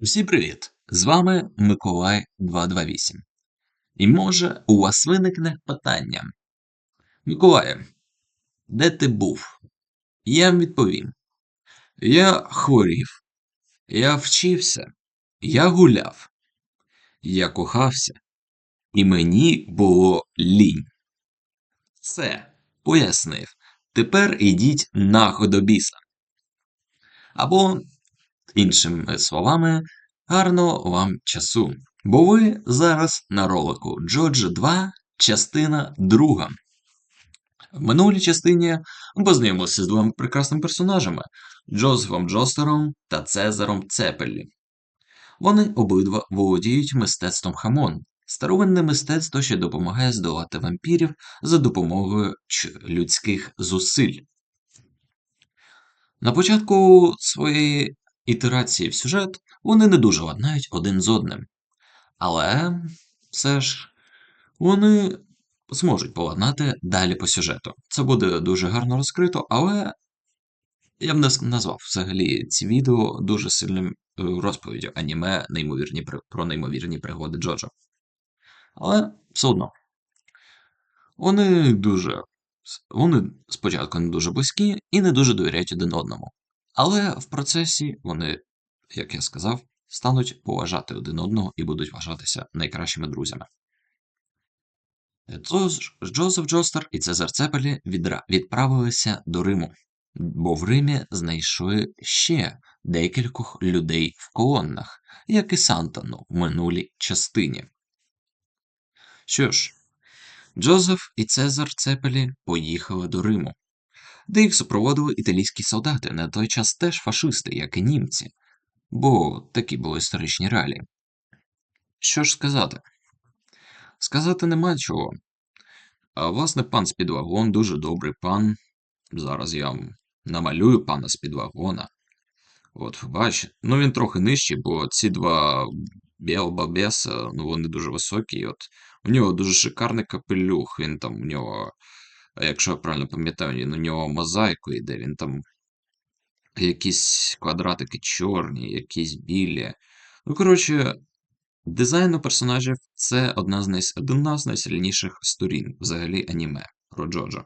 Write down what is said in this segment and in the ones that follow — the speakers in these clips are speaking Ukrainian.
Всім привіт! З вами Миколай 228. І може у вас виникне питання. Миколаю, де ти був? Я вам відповім. Я хворів, я вчився, я гуляв, я кохався, і мені було лінь. Все, пояснив. Тепер ідіть нахуй до біса. Або, іншими словами, гарного вам часу. Бо ви зараз на ролику Джордж 2, частина 2. В минулій частині ми познайомилися з двома прекрасними персонажами Джозефом Джостером та Цезаром Цепелі. Вони обидва володіють мистецтвом хамон, старовинне мистецтво, що допомагає здолати вампірів за допомогою людських зусиль. На початку своєї ітерації в сюжет вони не дуже ладнають один з одним. Але все ж вони зможуть поладнати далі по сюжету. Це буде дуже гарно розкрито, але я б назвав взагалі ці відео дуже сильним е, розповіддю аніме неймовірні, про неймовірні пригоди Джоджо. Але все одно. Вони дуже. Вони спочатку не дуже близькі і не дуже довіряють один одному. Але в процесі вони, як я сказав, стануть поважати один одного і будуть вважатися найкращими друзями. Джозеф Джостер і Цезар Цепелі відправилися до Риму, бо в Римі знайшли ще декількох людей в колоннах, як і Сантану в минулій частині. Що ж, Джозеф і Цезар Цепелі поїхали до Риму, де їх супроводили італійські солдати, на той час теж фашисти, як і німці, бо такі були історичні реалії. Що ж сказати? Сказати нема чого. А власне, пан Спідвагон дуже добрий пан. Зараз я намалюю пана Спідвагона. От, бачите, ну він трохи нижчий, бо ці два Біалбабеса, ну вони дуже високі. От У нього дуже шикарний капелюх. Він там у нього, якщо я правильно пам'ятаю, у нього мозаїку йде, він там якісь квадратики чорні, якісь білі. Ну, коротше, дизайн персонажів це одна з, най... одна з найсильніших сторін взагалі аніме про Джоджо.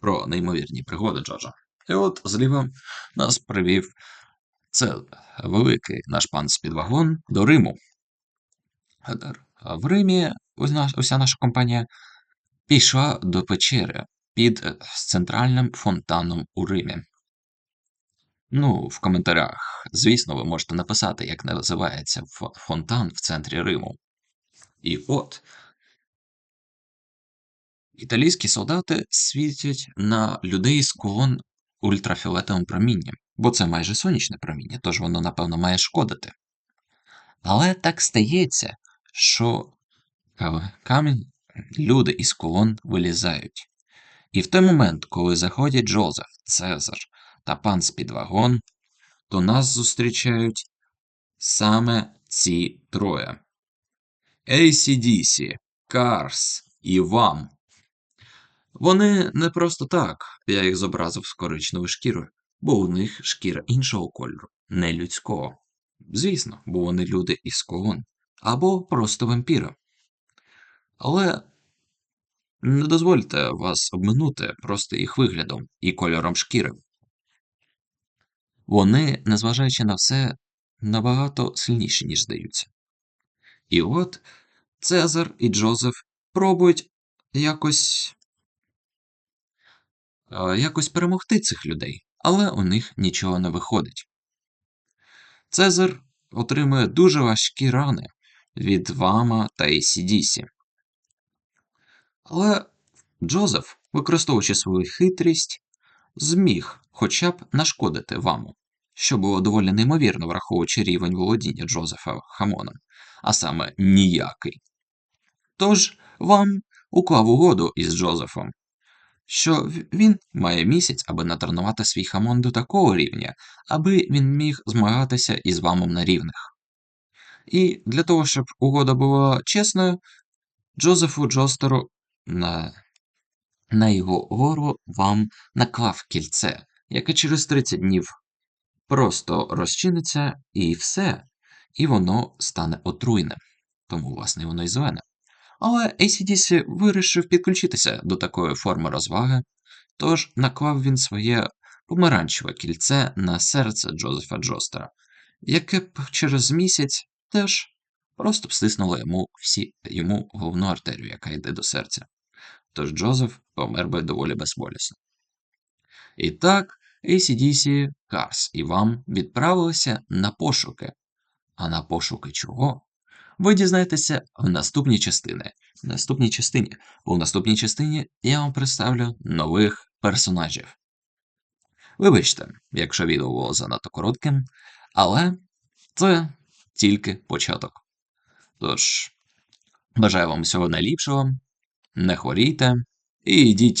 Про неймовірні пригоди Джоджо. І от зліва нас привів це великий наш пан Спідвагон до Риму. В Римі уся наша компанія пішла до печери під е, центральним фонтаном у Римі. Ну, в коментарях, звісно, ви можете написати, як називається фонтан в центрі Риму. І от італійські солдати світять на людей з колон ультрафіолетовим промінням, бо це майже сонячне проміння, тож воно, напевно, має шкодити. Але так стається, що камінь люди із колон вилізають. І в той момент, коли заходять Джозеф, Цезар та пан Спідвагон, то нас зустрічають саме ці троє: ACDC, Cars і вам. Вони не просто так, я їх зобразив з коричневою шкірою, бо у них шкіра іншого кольору, не людського. Звісно, бо вони люди із колон, або просто вампіри. Але не дозвольте вас обминути просто їх виглядом і кольором шкіри. Вони, незважаючи на все, набагато сильніші, ніж здаються. І от Цезар і Джозеф пробують якось якось перемогти цих людей, але у них нічого не виходить. Цезар отримує дуже важкі рани від Вама та ACDC. Але Джозеф, використовуючи свою хитрість, зміг хоча б нашкодити Ваму, що було доволі неймовірно, враховуючи рівень володіння Джозефа Хамоном, а саме ніякий. Тож вам уклав угоду із Джозефом, що він має місяць, аби натренувати свій хамон до такого рівня, аби він міг змагатися із вамом на рівних. І для того, щоб угода була чесною, Джозефу Джостеру на на його гору вам наклав кільце, яке через 30 днів просто розчиниться і все. і воно стане отруйним. Тому, власне, воно і зелене. Але ACDC вирішив підключитися до такої форми розваги, тож наклав він своє помаранчеве кільце на серце Джозефа Джостера, яке б через місяць теж просто б стиснуло йому всі йому головну артерію, яка йде до серця. Тож Джозеф помер би доволі безболісно. І так, ACDC, Cars і вам відправилися на пошуки. А на пошуки чого? Ви дізнаєтеся в наступній частині. В наступній частині. Бо наступній частині я вам представлю нових персонажів. Вибачте, якщо відео було занадто коротким, але це тільки початок. Тож, бажаю вам всього найліпшого, не хворійте і йдіть